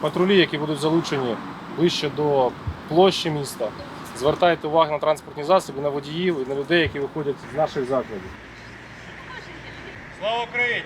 Патрулі, які будуть залучені ближче до площі міста, звертайте увагу на транспортні засоби, на водіїв і на людей, які виходять з наших закладів. Слава Україні!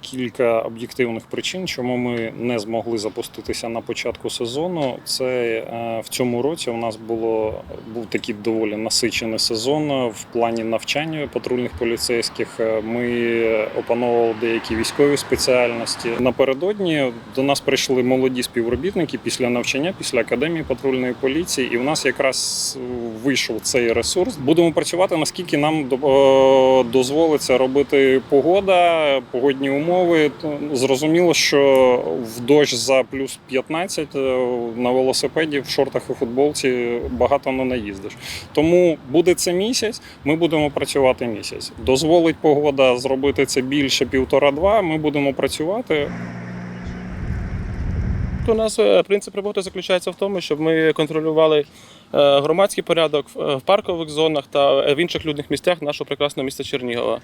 Кілька об'єктивних причин, чому ми не змогли запуститися на початку сезону. Це е, в цьому році у нас було був такий доволі насичений сезон в плані навчання патрульних поліцейських. Е, Ми опановували деякі військові спеціальності. Напередодні до нас прийшли молоді співробітники після навчання, після академії патрульної поліції, і в нас якраз вийшов цей ресурс. Будемо працювати наскільки нам е, дозволиться робити погода, погодні умови. То Зрозуміло, що в дощ за плюс 15 е, на велосипеді, в шортах і футболці багато не наїздиш. Тому буде це місяць. Ми будемо працювати місяць. Дозволить погода зробити це більше півтора-два. Ми будемо працювати. У нас е, принцип роботи заключається в тому, щоб ми контролювали е, громадський порядок в паркових зонах та в інших людних місцях нашого прекрасного міста Чернігова.